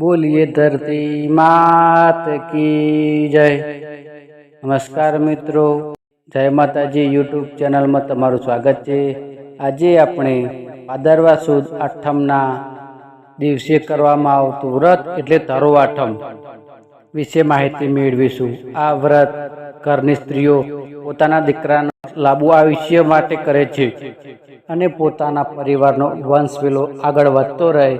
બોલીએ ધરતી માત કી જય. નમસ્કાર મિત્રો. જય માતાજી યુટ્યુબ ચેનલમાં તમારું સ્વાગત છે. આજે આપણે પાદરવા સુદ આઠમના દિવસે કરવામાં આવતું વ્રત એટલે તરો આઠમ વિશે માહિતી મેળવીશું. આ વ્રત ઘરની સ્ત્રીઓ પોતાના દીકરાના લાંબુ આયુષ્ય માટે કરે છે અને પોતાના પરિવારનો વંશ પેલો આગળ વધતો રહે,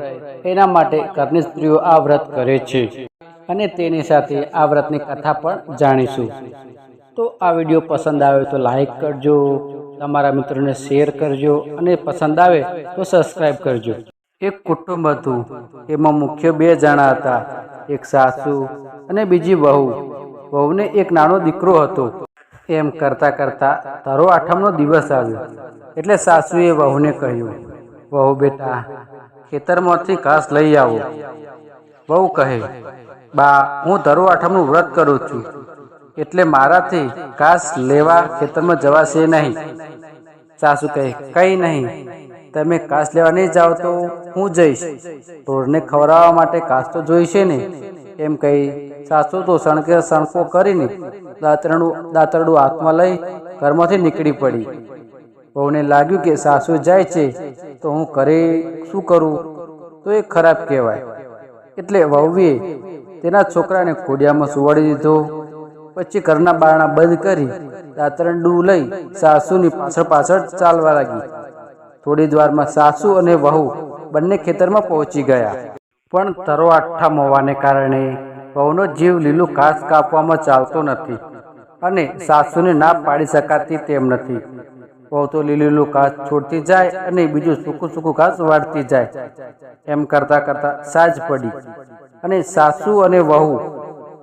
એના માટે ઘરની સ્ત્રીઓ આ વ્રત કરે છે. અને તેની સાથે આ વ્રતની કથા પણ જાણીશું. તો આ વીડિયો પસંદ આવે તો લાઈક કરજો, તમારા મિત્રોને શેર કરજો અને પસંદ આવે તો સબસ્ક્રાઈબ કરજો. એક કુટુંબ હતું, એમાં મુખ્ય બે જણા હતા, એક સાસુ અને બીજી વહુ. વહુને એક નાનો દીકરો હતો. એમ કરતા કરતા તારો આઠમનો દિવસ આવ્યો. એટલે સાસુએ વહુને કહ્યું, વહુ બેટા, ખેતરમાંથી ઘાસ લઈ આવો. વહુ કહે, બા, હું ધરો આઠમનું વ્રત કરું છું. એટલે મારાથી ઘાસ લેવા ખેતરમાં જવાશે નહીં. સાસુ કહે, કઈ નહીં. તમે ઘાસ લેવા નહીં જાઓ તો હું જઈશ. ઢોરને ખવડાવવા માટે ઘાસ તો જોઈશે ને. એમ કહી સાસુ તો સણકે સણકો કરીને દાંતરડું દાંતરડું હાથમાં લઈ ઘરમાંથી નીકળી પડી. વહુને લાગ્યું કે સાસુ જાય છે, તો હું ઘરે શું કરું? તો એ ખરાબ કહેવાય. એટલે વહુએ તેના છોકરાને ખોડિયામાં સુવાડી દીધો. પછી ઘરના બારણા બંધ કરી દાંતરડું લઈ સાસુની પાછળ પાછળ ચાલવા લાગી. થોડી જ વારમાં સાસુ અને વહુ બંને ખેતરમાં પહોંચી ગયા. પણ તરો આઠામ હોવાને કારણે વહુનો જીવ લીલું ઘાસ કાપવામાં ચાલતો નથી અને સાસુને ના પાડી શકાતી તેમ નથી. વહુ તો લીલું ઘાસ છોડતી જાય અને બીજું સૂકું સૂકું ઘાસ વાળતી જાય. એમ કરતા કરતા સાજ પડી અને સાસુ અને વહુ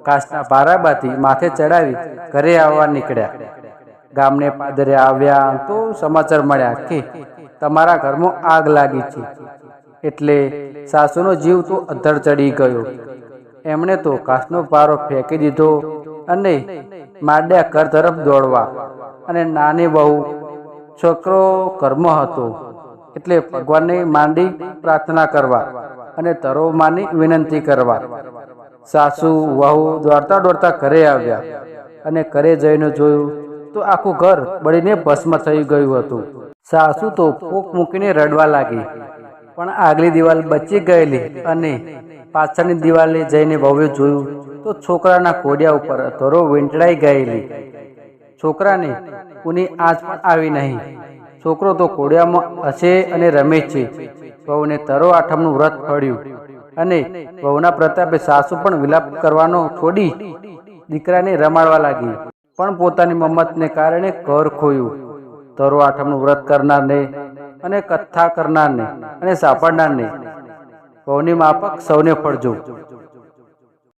ઘાસના ભારાબાથી માથે ચડાવી ઘરે આવવા નીકળ્યા. ગામને પાદરે આવ્યા તો સમાચાર મળ્યા કે તમારા ઘરમાં આગ લાગી છે. એટલે સાસુનો જીવ તો અધર ચડી ગયો. એમણે તો કાસનો પારો ફેંકી દીધો અને માંડ્યા ઘર તરફ દોડવા. અને નાની બહુ છોકરો કર્મ હતો, એટલે ભગવાનને માંડી પ્રાર્થના કરવા અને તરોમાની વિનંતી કરવા. સાસુ, વહુ દોડતા દોડતા ઘરે આવ્યા અને ઘરે જઈને જોયું તો આખું ઘર બળીને ભસ્મ થઈ ગયું હતું. સાસુ તો ફૂંક મૂકીને રડવા લાગી, પણ આગલી દિવાલ બચી ગયેલી અને પાછળની દિવાલે જઈને વહુએ જોયું તો છોકરાના કોડિયા ઉપર ધરો વીંટળાઈ ગયેલી. છોકરાને કોની આંચ પણ આવી નહીં. છોકરો તો કોડિયામાં હશે અને રમે છે. વહુને તરો આઠમનું વ્રત પડ્યું અને વહુના પ્રતાપે સાસુ પણ વિલાપ કરવાનો છોડી દીકરાને રમાડવા લાગી. પણ પોતાની મમ્મતને કારણે ઘર ખોયું. તરો આઠમનું વ્રત કરનારને અને કથા કરનારને અને સાંભળનારને વહુની માપક સૌને ફળજો.